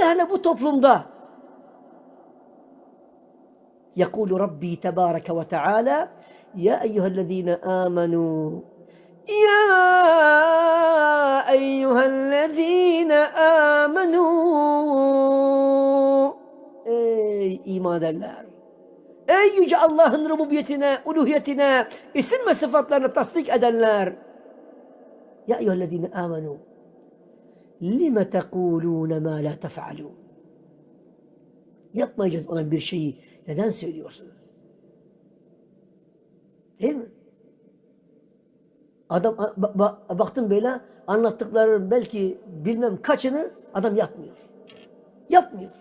hele hele bu toplumda يقول ربي تبارك وتعالى يا أيها الذين آمنوا يا أيها الذين آمنوا Ey iman edenler! Ey yüce Allah'ın rububiyetine, uluhiyetine, isim ve sıfatlarını tasdik edenler! Ya eyyühellezine amenu lime tekulûne mâ la tef'alûn Yapmayacağız ona bir şeyi. Neden söylüyorsunuz? Değil mi? Adam ba- ba- baktım böyle anlattıklarının belki bilmem kaçını adam yapmıyor. Yapmıyor.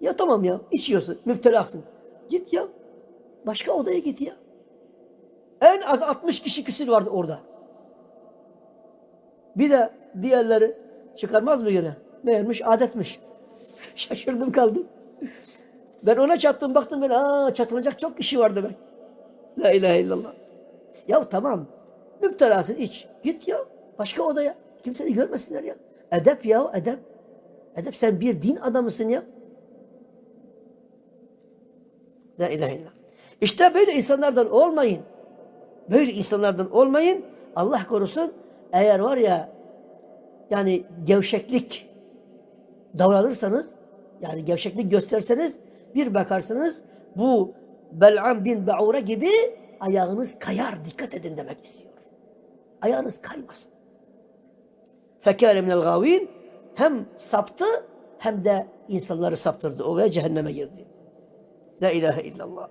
Ya tamam ya içiyorsun, müptelasın. Git ya. Başka odaya git ya. En az 60 kişi küsür vardı orada. Bir de diğerleri çıkarmaz mı yine? Meğermiş adetmiş. Şaşırdım kaldım. Ben ona çattım baktım ben aa çatılacak çok kişi var demek. La ilahe illallah. Ya tamam. Müptelasın iç. Git ya. Başka odaya. Kimseni görmesinler ya. Edep ya edep. Edep sen bir din adamısın ya. La ilahe illallah. İşte böyle insanlardan olmayın. Böyle insanlardan olmayın. Allah korusun. Eğer var ya yani gevşeklik davranırsanız yani gevşeklik gösterseniz bir bakarsınız bu Bel'am bin Ba'ura gibi ayağınız kayar dikkat edin demek istiyor. Ayağınız kaymasın. Fekâle minel gâvîn hem saptı hem de insanları saptırdı. O ve cehenneme girdi. La ilahe illallah.